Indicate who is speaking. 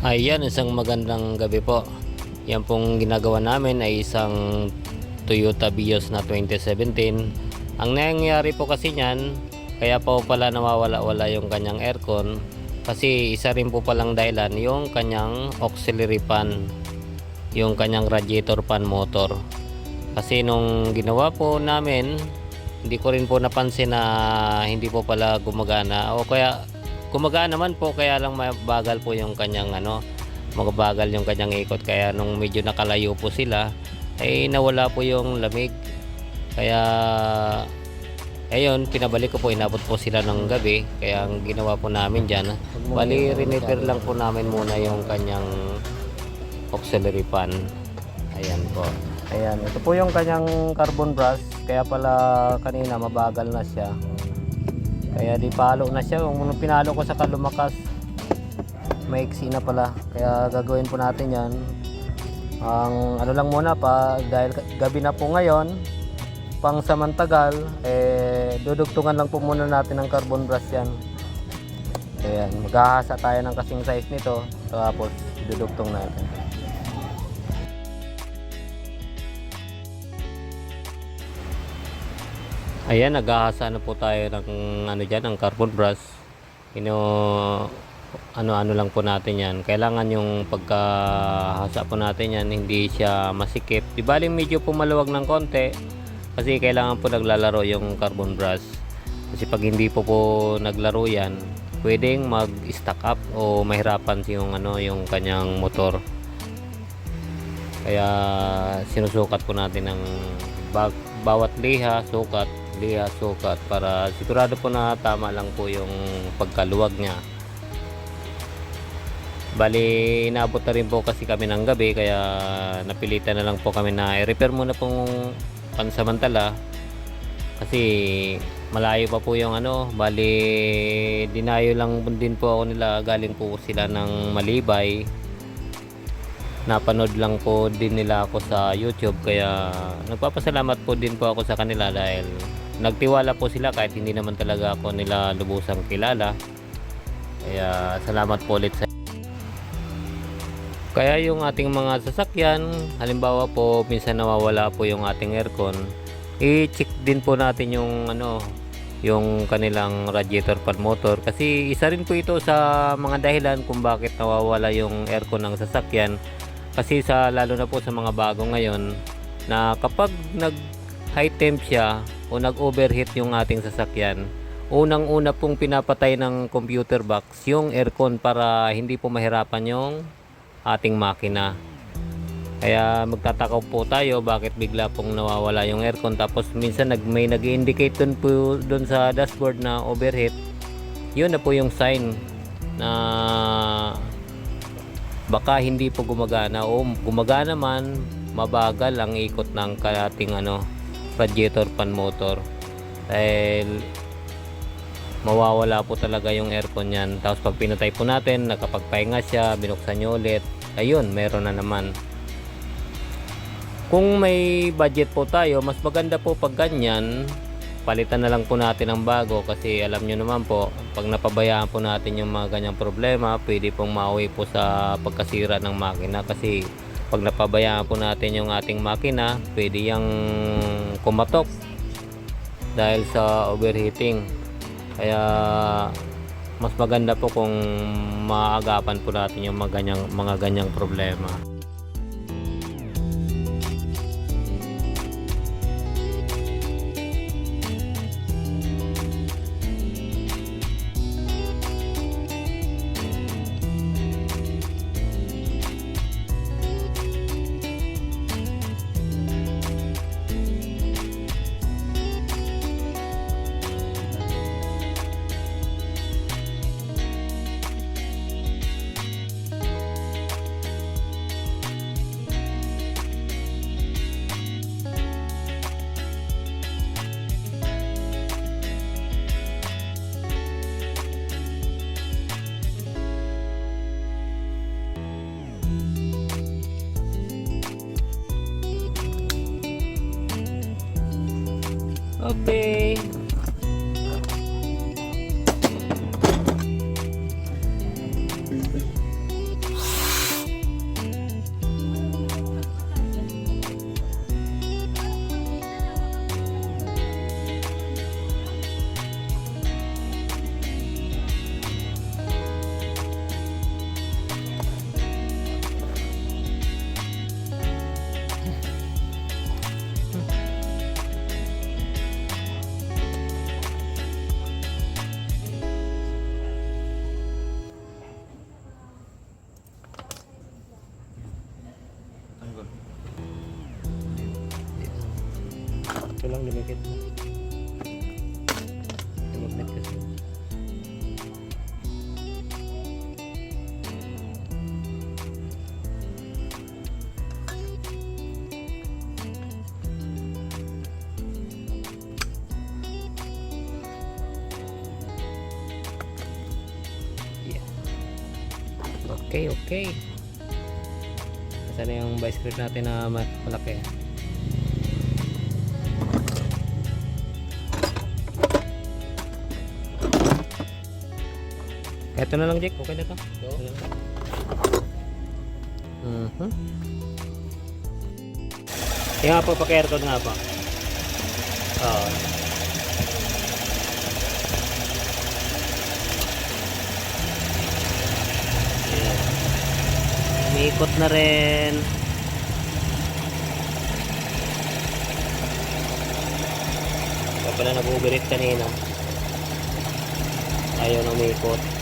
Speaker 1: Ayan, isang magandang gabi po. Yan pong ginagawa namin ay isang Toyota Vios na 2017. Ang nangyayari po kasi niyan, kaya po pala nawawala-wala yung kanyang aircon kasi isa rin po palang dahilan yung kanyang auxiliary fan, yung kanyang radiator fan motor. Kasi nung ginawa po namin, hindi ko rin po napansin na hindi po pala gumagana o kaya gumagana naman po kaya lang mabagal po yung kanyang ano magabagal yung kanyang ikot. Kaya nung medyo nakalayo po sila ay nawala po yung lamig. Kaya ayun pinabalik ko po inabot po sila ng gabi. Kaya ang ginawa po namin dyan bali repair lang po namin muna yung kanyang auxiliary fan ayan po. Ayan ito po yung kanyang carbon brush. Kaya pala kanina mabagal na siya kaya di palo na siya. Kung pinalo ko sa kalumakas, maiksi na pala. Kaya gagawin po natin yan. Ang ano lang muna pa, dahil gabi na po ngayon, pang samantagal, eh, dudugtungan lang po muna natin ng carbon brush yan. Ayan, maghahasa tayo ng kasing size nito. Tapos, dudugtong natin. Ayan, naghahasa na po tayo ng ano diyan, ng carbon brush. Ino ano-ano lang po natin 'yan. Kailangan yung pagkahasa po natin 'yan hindi siya masikip. Di bali medyo pumaluwag ng konti kasi kailangan po naglalaro yung carbon brush. Kasi pag hindi po po naglaro 'yan, pwedeng mag-stack up o mahirapan yung ano yung kanyang motor. Kaya sinusukat po natin ng bag, bawat liha, sukat, liha, sukat para sigurado po na tama lang po yung pagkaluwag niya. Bali, inaabot na rin po kasi kami ng gabi kaya napilitan na lang po kami na i-repair muna pong pansamantala kasi malayo pa po yung ano, bali dinayo lang din po ako nila galing po sila ng Malibay napanood lang po din nila ako sa YouTube kaya nagpapasalamat po din po ako sa kanila dahil nagtiwala po sila kahit hindi naman talaga ako nila lubusang kilala. Kaya salamat po ulit sa kaya yung ating mga sasakyan halimbawa po minsan nawawala po yung ating aircon i-check din po natin yung ano yung kanilang radiator fan motor. Kasi isa rin po ito sa mga dahilan kung bakit nawawala yung aircon ng sasakyan. Kasi sa lalo na po sa mga bago ngayon na kapag nag high temp siya o nag overheat yung ating sasakyan unang una pong pinapatay ng computer box yung aircon para hindi po mahirapan yung ating makina. Kaya magtataka po tayo bakit bigla pong nawawala yung aircon. Tapos minsan nag, may nag-indicate dun po dun sa dashboard na overheat yun na po yung sign na baka hindi po gumagana o gumagana man mabagal ang ikot ng kalating ano radiator fan motor. Dahil mawawala po talaga yung aircon yan tapos pag pinatay po natin nakapagpahinga siya binuksan nyo ulit ayun meron na naman. Kung may budget po tayo mas maganda po pag ganyan palitan na lang po natin ng bago kasi alam nyo naman po pag napabayaan po natin yung mga ganyang problema pwede pong mauwi po sa pagkasira ng makina. Kasi pag napabayaan po natin yung ating makina pwede yung kumatok dahil sa overheating. Kaya mas maganda po kung maagapan po natin yung mga ganyang, mga ganyang problema Okay. Lang, dumikit. Magnet kasi. Yeah. Okay, okay. Saan na yung vice natin na ma- malaki? Ito na lang, Jake. Okay na to. Ito na lang. Mhm. Yung nga po, paki-aircon nga po. Oo. Ayan. Umiikot na rin. Kaya pala nag-overheat kanina. Ayaw na umiikot.